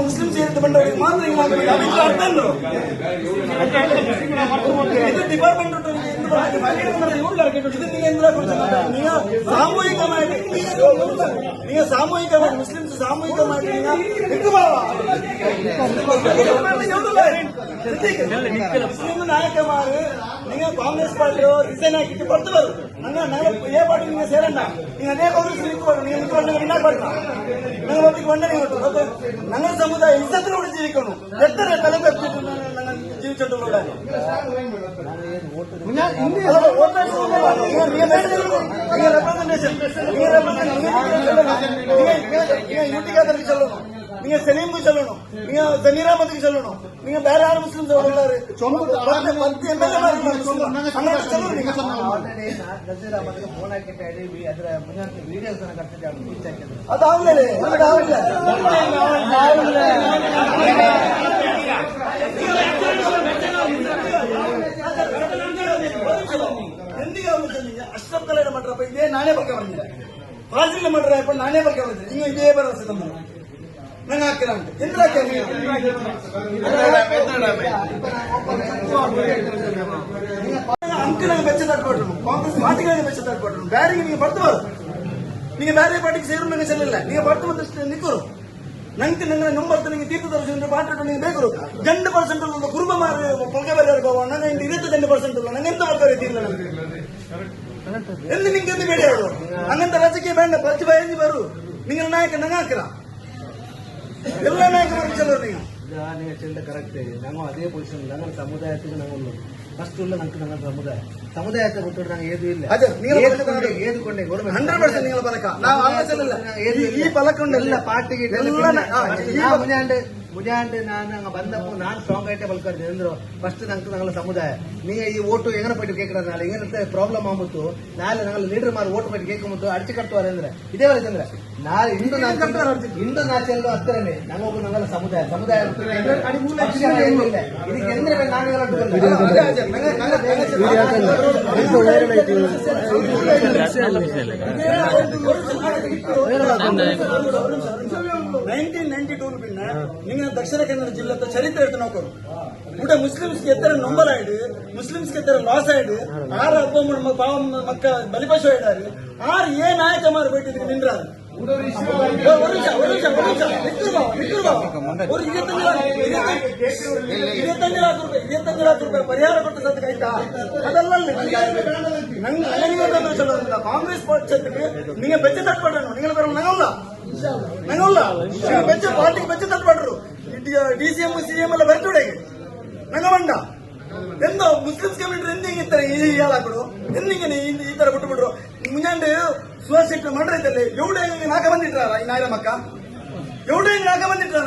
Muslim ಸೇರಿದ ಬಂದವರಿಗೆ ಮಾತ್ರ ಹಿಂಗಾಗ್ಬೇಕು ಅದಕ್ಕೆ ಅರ್ಥ ಇದು ಡಿಪಾರ್ಟ್ಮೆಂಟ್ సామూహికమైన ನೀವು ಸಾಮೂಹಿಕವಾಗಿ ಮುಸ್ಲಿಮ್ಸ್ ಸಾಮೂಹಿಕ ಮಾಡ್ತೀರಾ ಮುಸ್ಲಿಂ ನಾಯಕಮಾರು ನೀವು ಕಾಂಗ್ರೆಸ್ ಪಾರ್ಟಿಯೋ ರಿಸೈನ್ ಹಾಕಿಟ್ಟು ಬರ್ತು ಬರು ನನ್ನ ನಾಲ್ಕು ಏ ಪಾರ್ಟಿ ನೀವು ಸೇರಣ್ಣ ನೀವು ಅದೇ ಕಾಂಗ್ರೆಸ್ ನಿಲ್ಕೋರು ನೀವು ನಿಲ್ಕೊಂಡು ವಿನ್ನ ಪಡ್ತಾ ನಂಗೆ ಒಬ್ಬರಿಗೆ ಒಂದೇ ನೀವು ನನ್ನ ಸಮುದಾಯ ಇಜ್ಜತ್ತಿನ ಕೂಡ ಜೀವಿಕನು ಎತ್ತರ ತಲೆ ಬೆಪ್ಪಿಟ್ಟು திருச்செந்தூரோட. யூடிகாதருக்கு சொல்லணும். நீங்க செலீமுக்கு சொல்லணும். நீங்க சனிராமத்துக்கு சொல்லணும். நீங்க வேற யாரும் முஸ்லீம் சொல்றாரு பத்து எம்எல்ஏ சொல்லணும் எதுக்கு அவங்க சொன்னீங்க அஷ்டப் தலைவர் பண்றப்ப இதே நானே பார்க்க வரீங்க பாசிட்டிவ் பண்ற இப்ப நானே பார்க்க வருது நீங்க இதே பேர் வசனம் பண்ணுங்க நாங்க ஆக்குறாங்க என்ன கேள்வி அங்கிலாங்க பெச்ச தாட் போட்டுருக்கோம் காங்கிரஸ் பாட்டிக்காக பெச்ச தாட் போட்டுருக்கோம் பேரிங்க நீங்க படுத்து வரும் நீங்க வேற பாட்டிக்கு சேரும் நீங்க சொல்லல நீங்க படுத்து ಬೇಕು ಗಂಡು ಪರ್ಸೆಂಟ್ ಒಂದು ಕುರುಬ ಮಾರು ಪೊಲಕೆ ಬರೋರ್ಗೋ ನನ್ನ ಇವತ್ತು ಗಂಡು ಪರ್ಸೆಂಟ್ ಇಲ್ಲ ನಂಗೆ ಎಂತ ಬರ್ತಾರೆ ತೀರ್ಥ എന്ത് നിങ്ങൾക്ക് എന്ത് പേടിയാവുള്ളൂ അങ്ങനത്തെ രാജകീയ വേണ്ട പത്ത് പതിനഞ്ച് പേരു നിങ്ങൾ നായകൻ ഞങ്ങൾക്കില്ല എല്ലാ നായകന്മാരും ചെല്ലു നിങ്ങൾ. ഞാൻ ചെയ്യേണ്ട കറക്റ്റ്. ഞങ്ങൾ അതേ പൊസിഷൻ ഞങ്ങൾ സമുദായത്തിന് ഞങ്ങൾ ഫസ്റ്റുള്ള ഞങ്ങൾക്ക് ഞങ്ങൾ സമുദായം. സമുദായത്തെ വിട്ടോട്ട് ഞങ്ങൾ ഏതും ഇല്ല. ഏത് കൊണ്ടേ ഹൺഡ്രഡ് പെർസെന്റ് നിങ്ങൾ പലക്കാം. ഈ പലക്കുണ്ട് എല്ലാ പാട്ടുകേട്ട് ಮುಜಾಂತೆ ನಾನು ಹಂಗ ಬಂದಪ್ಪ ನಾನು ಸ್ಟ್ರಾಂಗ್ ಐಟೆ ಬಲ್ಕರ್ತೀನಿ ಅಂದ್ರು ಫಸ್ಟ್ ನಂಗೆ ನಂಗಲ್ಲ ಸಮುದಾಯ ನೀ ಈ ಓಟು ಹೆಂಗ ಪಟ್ಟು ಕೇಕ್ರ ನಾಳೆ ಏನಂತ ಪ್ರಾಬ್ಲಮ್ ಆಗ್ಬಿಟ್ಟು ನಾಳೆ ನಂಗಲ್ಲ ಲೀಡರ್ ಮಾಡಿ ಓಟ್ ಪಟ್ಟು ಕೇಕ್ಬಿಟ್ಟು ಅಡಚೆ ಕಟ್ಟುವಾರೆ ಅಂದ್ರೆ ಇದೇ ವರ್ಷ ಅಂದ್ರೆ ನಾಳೆ ಇಂದು ಇಂದು ನಾಚೆಲ್ಲೂ ಹತ್ತಿರನೇ ನಮಗ ನಂಗಲ್ಲ ಸಮುದಾಯ ಸಮುದಾಯ ನೈನ್ಟೀನ್ ನೈನ್ಟಿ ಟೂ ನಿನ್ನೆ ಪಿನ್ನ ನಿಂಗೆ ದಕ್ಷಿಣ ಕನ್ನಡ ಜಿಲ್ಲೆದ ಚರಿತ್ರೆ எடுத்து ನೋಕೋರು ಊಟ ಮುಸ್ಲಿಮ್ಸ್ಗೆ ಎತ್ತರ ನಂಬರ್ ಆಯ್ಡು ಮುಸ್ಲಿಮ್ಸ್ಗೆ ಎತ್ತರ ಲಾಸ್ ಆಯ್ಡು ಆರು ಹಬ್ಬ ಪಾವ ಮಕ್ಕ ಬಲಿಪಶು ಆಯ್ಡಾರು ಆರು ಏ ನಾಯಕ ಮಾರು ಬಿಟ್ಟಿದ್ರು ನಿಂದ್ರಾರು ஒரு நிமிஷம் ஒரு நிமிஷம் ஒரு நிமிஷம் நிற்குமா நிற்குமா ஒரு இருபத்தஞ்சு இருபத்தஞ்சு ಲಾಖ ರೂಪಾಯಿ இருபத்தஞ்சு ಲಾಖ ರೂಪಾಯಿ ಪರಿಹಾರ ಕೊಟ್ಟ ಸದ್ಯ ಆಯ್ತಾ ಅದಲ್ಲ ನಂಗೆ ನನಗೆ சொல்லுங்க காங்கிரஸ் பட்சத்துக்கு நீங்க பெச்ச தட்படணும் நீங்க பேரும் நகல்ல நகல்ல நீங்க பெச்ச பார்ட்டிக்கு பெச்ச தட்படுறோம் ಡಿಸಿಎಂ ಸಿಎಂ ಎಲ್ಲ ಬರ್ತಿಡೆ ನಂಗಮಂಡ. ಎಂದ ಮುಸ್ಲಿಮ್ಸ್ ಕಮ್ಯುನಿಟಿ ಎಂದ ಇತ್ತರ ಈ ಹೇಳಾಕಡು ಎಂದಿಂಗ ಈ ತರ ಬಿಟ್ಟು ಬಿಟ್ರು ಮುಂಜಾಂಡು ಸುವಾಸಿಟ್ಟು ಮಾಡ್ರೈತಲ್ಲಿ ಎವಡೆ ನಾಕ ಬಂದಿಟ್ರಾರ ಈ ನಾಯರ ಮಕ್ಕ? ಎವಡೆ ನಾಕ ಬಂದಿಟ್ರಾರ?